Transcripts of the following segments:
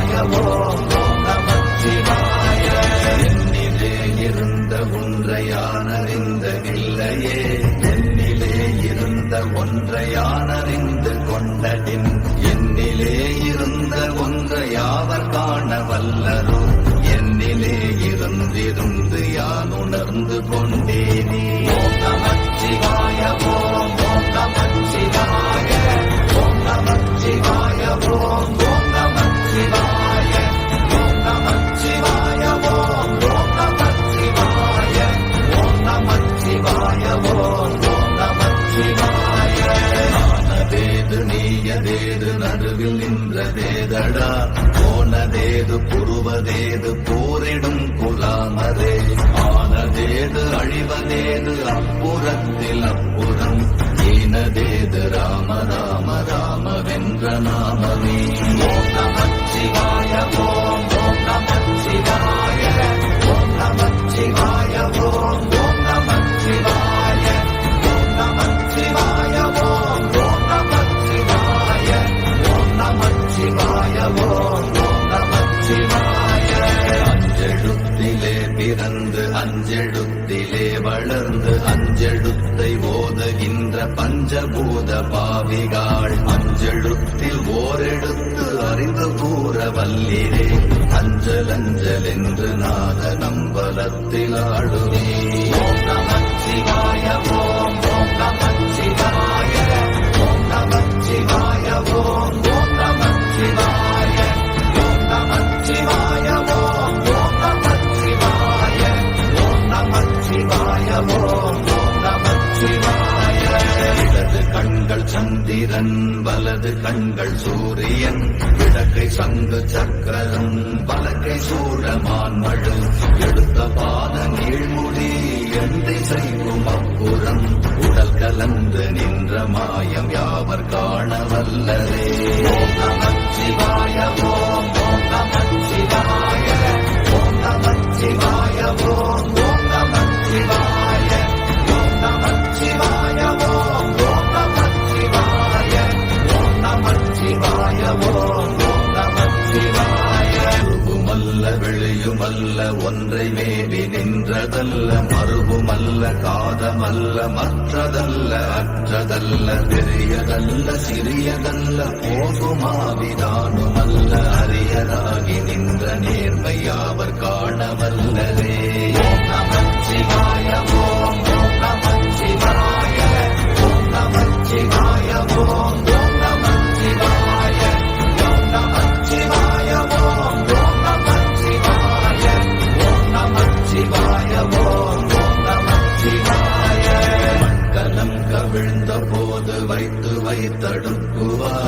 நமச்சிவாய ஓம் ஓம் நமச்சிவாய என்னிலே இருந்த ஒன்றையானறிந்ததில்லையே என்னிலே இருந்த ஒன்றையானறிந்து கொண்டடின் என்னிலே இருந்த ஒன்றையாவர் காண வல்லரோ என்னிலே இருந்திருந்து யான் உணர்ந்து கொண்டேனே. ஓம் நமச்சிவாய ஓம் ஓம் நமச்சிவாய ஓம் நமச்சிவாய ஓம் பிறந்து அஞ்செழுத்திலே வளர்ந்து அஞ்செழுத்தை ஓதுகின்ற பஞ்சபூத பாவிகாள். அஞ்செழுத்தில் ஓரெழுத்து அறிந்து கூற வல்லிரே. அஞ்சல் அஞ்சல் என்று நாத நம்பலத்தில் ஆடுவே ஓம் வலது தங்கள் சூரியன் இடக்கை சங்கு சக்கரம் வலக்கை சூழமான் மழு எடுத்த பாத நீழ்முடி எந்தை செய்வோம் அப்புறம். உடல் கலந்து நின்ற மாயம் யாவர் காண வல்லரே காதமல்ல மற்றதல்ல அற்றதல்ல பெரியதல்ல சிறியதல்ல போகுமாவிதானுமல்ல அரியராகி நின்ற நேர்மையாவர் காணவல்லரே ஓம் நமச்சிவாய ஓம் நமச்சிவாய ஓம் நமச்சிவாய ஓம் தடுக்குவார்.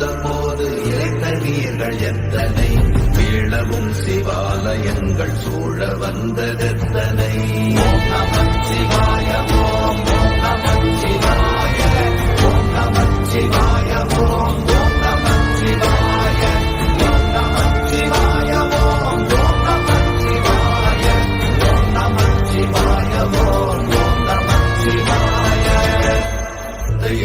தெரிந்த போது இறைந்த நீர்கள் எத்தனை? வீழவும் சிவாலயங்கள் சூழ வந்ததெத்தனை சிவாய ஓம் ஓம் ஓம் ஓம்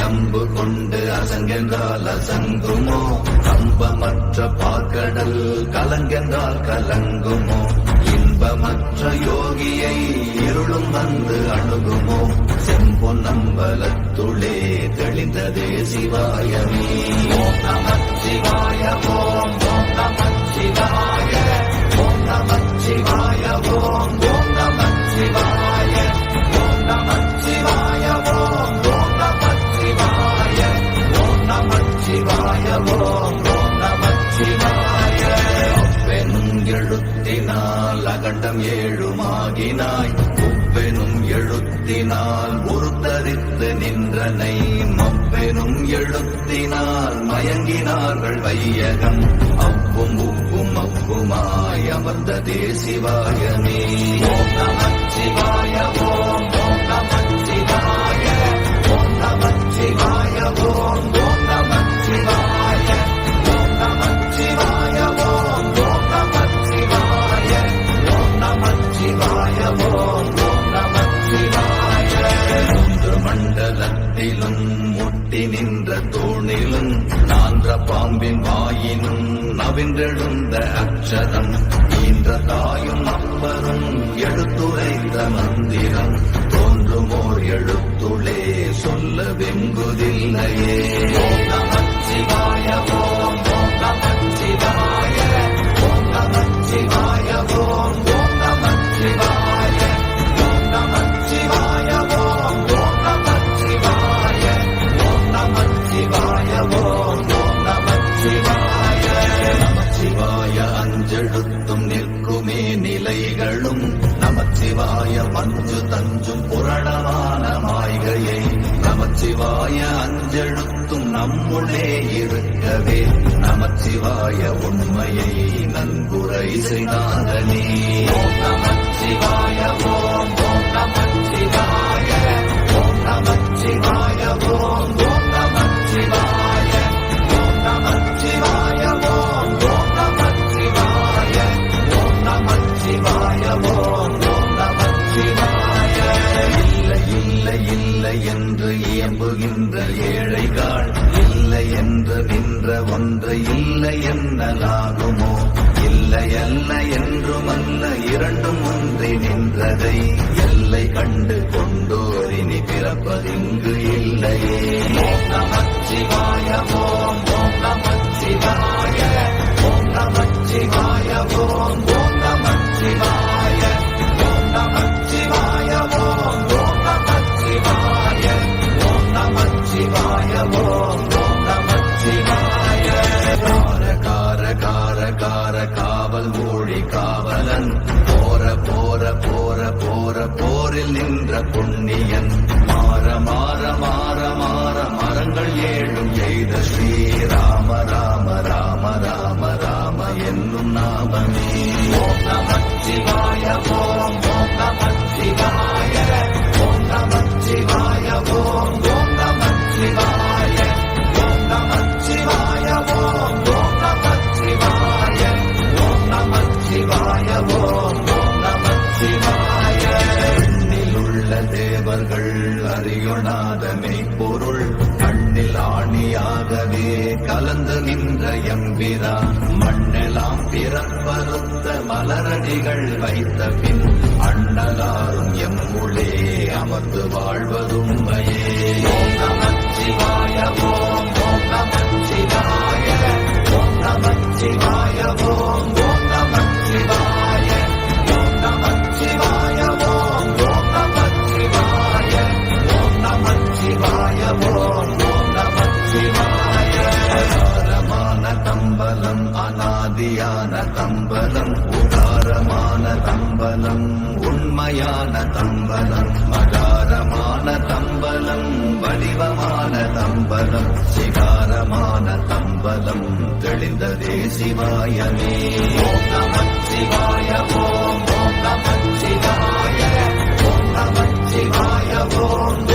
அம்பு கொண்டு அசங்கென்றால் அசங்குமோ? கம்பமற்ற பார்க்கடல் கலங்கென்றால் கலங்குமோ? இன்பமற்ற யோகியை இருளும் வந்து அணுகுமோ? செம்பொன்னம்பலத்துளே தெளிந்ததே சிவாயமே. ஓம் நமச்சிவாய ஓம் நமச்சிவாய எழுத்தினால் மயங்கினார்கள் வையகம். அவ்வும் உப்பும் அப்புமாய் அமர்ந்த தேசிவாயமே சிவாய ஓம் ஓம் ஓம் நமச்சிவாய ஓம் ஓம் ஓம் நமச்சிவாய ஓம் ஓம் ஓம் நமச்சிவாய ஓம் ஓம் மூன்று மண்டலத்திலும் முட்டி நின்ற தோணிலும் நான்ற பாம்பின் வாயினும் நவின்றெழுந்த அச்சரம் ஈன்ற தாயும் அப்பரும் எடுத்துரைத்த மந்திரம் தோன்றுமோர் எழுத்துளே சொல்ல வெங்குதில்லையே ஓம் நமச்சிவாய ஓம் நமச்சிவாய ஓம் நமச்சிவாய ஓம் நம்முடே இருக்கவே நமச்சிவாய உண்மையை நன்குரை செய்தானே நமச்சிவாய ஓம் ஓம் நமச்சிவாய ஓம் நமச்சிவாய ஓம் ஓம் நமச்சிவாய ஓம் நமச்சிவாய ஓம் ஓம் நமச்சிவாய ஓம் நமச்சிவாய ஓம் ஓம் நமச்சிவாய இல்லை இல்லை இல்லை என்று இயம்புகின்ற ஏழைகள் இல்லை இல்லை அல்ல என்றும் அல்ல இரண்டும் ஒன்றி நின்றதை எல்லை கண்டு கொண்டோரினி பிறப்பதிங்கு ராம ராம ராம ராம ராம என்னும் நாமமே ஓம் நமச்சிவாய ஓம் ஓம் நமச்சிவாய ஓம் நமச்சிவாய ஓம் ஓம் நமச்சிவாய ஓம் நமச்சிவாய ஓம் ஓம் நமச்சிவாய ஓம் நமச்சிவாய ஓம் ஓம் நமச்சிவாய உள்ள தேவர்கள் அறியொணாத மெய்ப்பொருள் மண்ணில் ஆணியாகவே கலந்து நின்ற எம்பிரான் மண்ணெல்லாம் பிறப்பறுத்த மலரடிகள் வைத்த பின் அண்ணலாரும் எம்முளே அமர்ந்து வாழ்வதுண்மையே நமச்சிவாயவோ நமச்சிவாய நமச்சிவாயவோ தம்பலம் மகாரமான தம்பலம் வடிவமான தம்பலம் சிகாரமான தம்பலம் தெளிந்ததே சிவாயமே. ஓம் நமச்சிவாய ஓம் ஓம் நமச்சிவாய ஓம் நமச்சிவாய ஓம் ஓம்.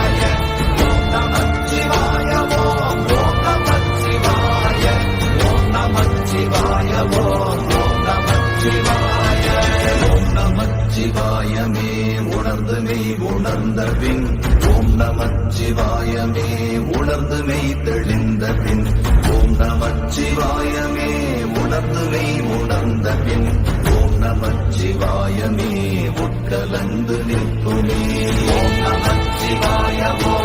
பின் ஓம் நமச்சிவாயமே உணர்ந்து மெய் தெளிந்த பின் ஓம் நமச்சிவாயமே உணர்ந்து மெய் உணர்ந்த பின் ஓம் நமச்சிவாயமே உட்கலந்து நிற்புமே ஓம் நமச்சிவாய ஓம்